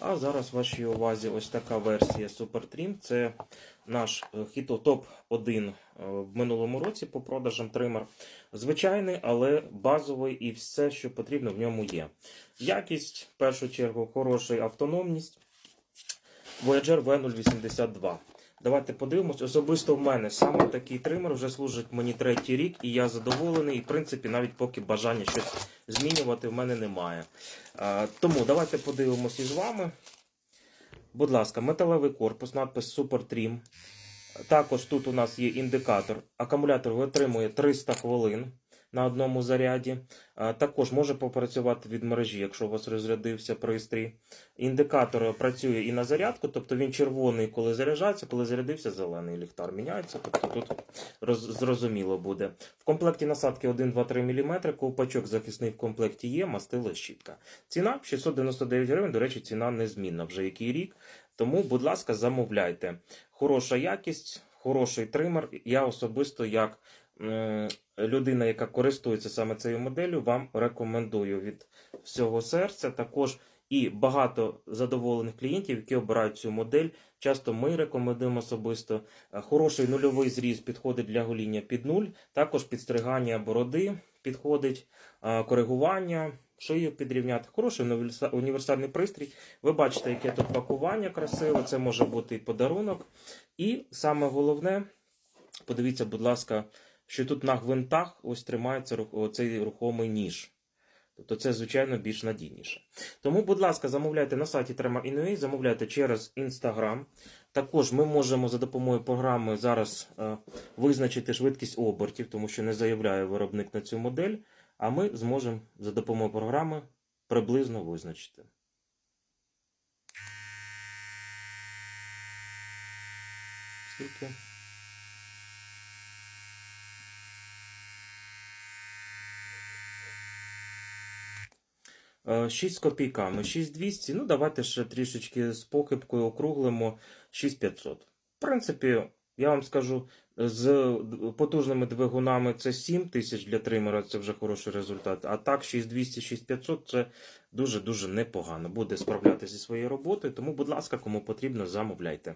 А зараз вашій увазі ось така версія Super Trim. Це наш е, хіто-топ 1 в минулому році по продажам тример. Звичайний, але базовий і все, що потрібно в ньому є. Якість, в першу чергу, хороша автономність. Voyager V082. Давайте подивимось. Особисто в мене саме такий тример вже служить мені третій рік, і я задоволений. І, в принципі, навіть поки бажання щось змінювати в мене немає. Тому давайте подивимось із вами. Будь ласка, металевий корпус, надпис Super Trim. Також тут у нас є індикатор. Акумулятор витримує 300 хвилин на одному заряді. Також може попрацювати від мережі, якщо у вас розрядився пристрій. Індикатор працює і на зарядку, тобто він червоний, коли заряджається, коли зарядився, зелений ліхтар міняється. Тобто тут роз, зрозуміло буде. В комплекті насадки 1-2-3 мм, ковпачок захисний в комплекті є, мастило щітка. Ціна 699 гривень, до речі, ціна незмінна вже який рік. Тому, будь ласка, замовляйте. Хороша якість, хороший тример. Я особисто, як людина, яка користується саме цією моделлю, вам рекомендую від всього серця. Також і багато задоволених клієнтів, які обирають цю модель. Часто ми рекомендуємо особисто. Е, Хороший нульовий зріз підходить для гоління під нуль, також підстригання бороди підходить, е, коригування, шию підрівняти. Хороший універсальний пристрій. Ви бачите, яке тут пакування красиве, це може бути і подарунок. І саме головне, подивіться, будь ласка, що тут на гвинтах ось тримається цей рухомий ніж. Тобто це, звичайно, більш надійніше. Тому, будь ласка, замовляйте на сайті Trema.ua, замовляйте через Instagram. Також ми можемо за допомогою програми зараз е, визначити швидкість обертів, тому що не заявляє виробник на цю модель. А ми зможемо за допомогою програми приблизно визначити. Скільки? 6 з копійками, 6200. Ну, давайте ще трішечки з похибкою округлимо 6500. В принципі, я вам скажу, з потужними двигунами це 7 тисяч для тримера, це вже хороший результат. А так, 6200, 6500 це дуже-дуже непогано. Буде справлятися зі своєю роботою. Тому, будь ласка, кому потрібно, замовляйте.